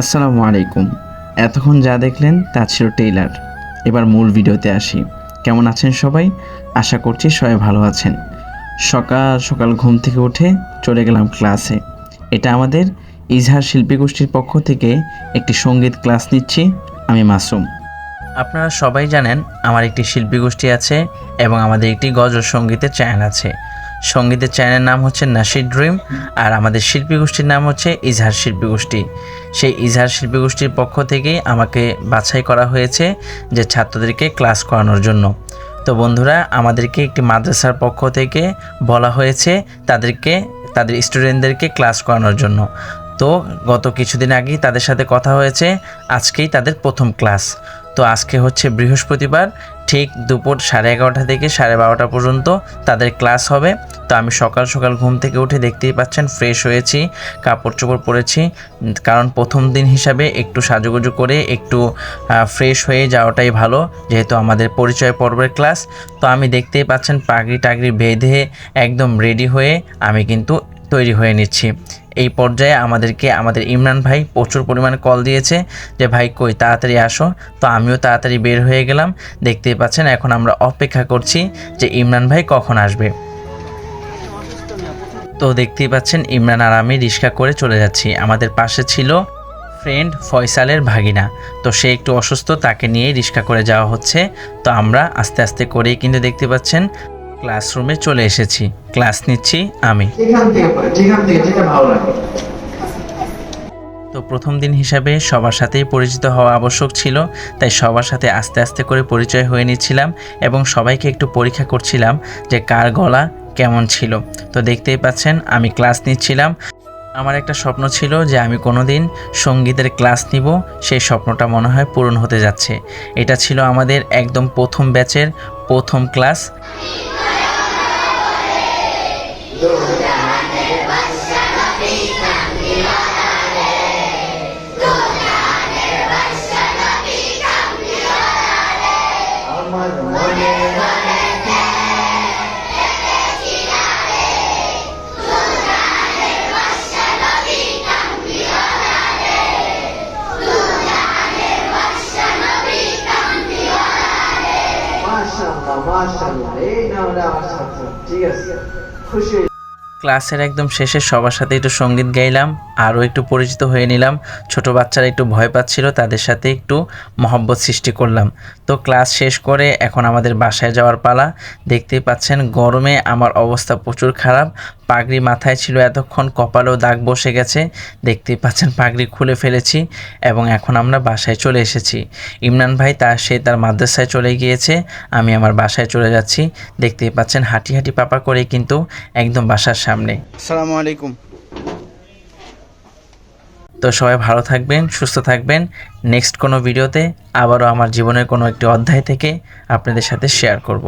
আসসালামু আলাইকুম। এতক্ষণ যা দেখলেন তা ছিল টেইলার। এবার মূল ভিডিওতে আসি। কেমন আছেন সবাই? আশা করছি সবাই ভালো আছেন। সকাল সকাল ঘুম থেকে উঠে চলে গেলাম ক্লাসে। এটা আমাদের ইজহার শিল্পী গোষ্ঠীর পক্ষ থেকে একটি সংগীত ক্লাস নিচ্ছি আমি মাসুম। আপনারা সবাই জানেন আমার একটি শিল্পী গোষ্ঠী আছে এবং আমাদের একটি গজল সঙ্গীতের চ্যানেল আছে। সঙ্গীতের চ্যানেলের নাম হচ্ছে নাসির ড্রিম, আর আমাদের শিল্পী গোষ্ঠীর নাম হচ্ছে ইজহার শিল্পী গোষ্ঠী। সেই ইজহার শিল্পী গোষ্ঠীর পক্ষ থেকেই আমাকে বাছাই করা হয়েছে যে ছাত্রদেরকে ক্লাস করানোর জন্য। তো বন্ধুরা, আমাদেরকে একটি মাদ্রাসার পক্ষ থেকে বলা হয়েছে তাদেরকে, তাদের স্টুডেন্টদেরকে ক্লাস করানোর জন্য। তো গত কিছুদিন আগেই তাদের সাথে কথা হয়েছে, আজকেই তাদের প্রথম ক্লাস। তো আজকে হচ্ছে বৃহস্পতিবার, ঠিক দুপুর সাড়ে এগারোটা থেকে সাড়ে বারোটা পর্যন্ত তাদের ক্লাস হবে। তো আমি সকাল সকাল ঘুম থেকে উঠে দেখতেই পাচ্ছেন ফ্রেশ হয়েছি, কাপড় চোপড় পরেছি, কারণ প্রথম দিন হিসাবে একটু সাজুগুজু করে একটু ফ্রেশ হয়ে যাওয়াটাই ভালো, যেহেতু আমাদের পরিচয় পর্বের ক্লাস তো আমি দেখতেই পাচ্ছেন পাগড়ি টাগড়ি বেঁধে একদম রেডি হয়ে আমি কিন্তু তৈরি হয়ে নিচ্ছি। এই পর্যায়ে আমাদেরকে, আমাদের ইমরান ভাই প্রচুর পরিমাণে কল দিয়েছে যে, ভাই, কই, তাড়াতাড়ি আসো। তো আমিও তাড়াতাড়ি বের হয়ে গেলাম, দেখতেই পাচ্ছেন এখন আমরা অপেক্ষা করছি যে ইমরান ভাই কখন আসবে। তো দেখতেই পাচ্ছেন ইমরান আর আমি রিক্সা করে চলে যাচ্ছি। আমাদের পাশে ছিল ফ্রেন্ড ফয়সালের ভাগিনা। তো সে একটু অসুস্থ তাকে নিয়ে রিক্সা করে যাওয়া হচ্ছে। তো আমরা আস্তে আস্তে করেই কিন্তু দেখতে পাচ্ছেন ক্লাসরুমে চলে এসেছি। ক্লাস নিচ্ছি আমি। তো প্রথম দিন হিসাবে সবার সাথেই পরিচিত হওয়া আবশ্যক ছিল তাই সবার সাথে আস্তে আস্তে করে পরিচয় হয়ে নিচ্ছিলাম এবং সবাইকে একটু পরীক্ষা করছিলাম যে কার গলা কেমন ছিল? তো দেখতেই পাচ্ছেন, আমি ক্লাস নিচ্ছিলাম। আমার একটা স্বপ্ন ছিল যে আমি কোনো দিন সঙ্গীতের ক্লাস নিব। সেই স্বপ্নটা মনে হয় পূরণ হতে যাচ্ছে। এটা ছিল আমাদের একদম প্রথম ব্যাচের প্রথম ক্লাস ক্লাসের একদম শেষে সবার সাথে একটু সংগীত গাইলাম। আরও একটু পরিচিত হয়ে নিলাম। ছোট বাচ্চারা একটু ভয় পাচ্ছিল, তাদের সাথে একটু মহব্বত সৃষ্টি করলাম। তো ক্লাস শেষ করে এখন আমাদের বাসায় যাওয়ার পালা। দেখতেই পাচ্ছেন, গরমে আমার অবস্থা প্রচুর খারাপ। পাগড়ি মাথায় ছিল এতক্ষণ, কপালেও দাগ বসে গেছে। দেখতেই পাচ্ছেন, পাগড়ি খুলে ফেলেছি এবং এখন আমরা বাসায় চলে এসেছি। ইমরান ভাই তার, সে তার মাদ্রাসায় চলে গিয়েছে, আমি আমার বাসায় চলে যাচ্ছি। দেখতেই পাচ্ছেন, হাঁটি হাঁটি পাপা করে কিন্তু একদম বাসার সামনে। আসসালামু আলাইকুম। তো সবাই ভালো থাকবেন, সুস্থ থাকবেন। নেক্সট কোনো ভিডিওতে আবারও আমার জীবনের কোনো একটি অধ্যায় থেকে আপনাদের সাথে শেয়ার করব।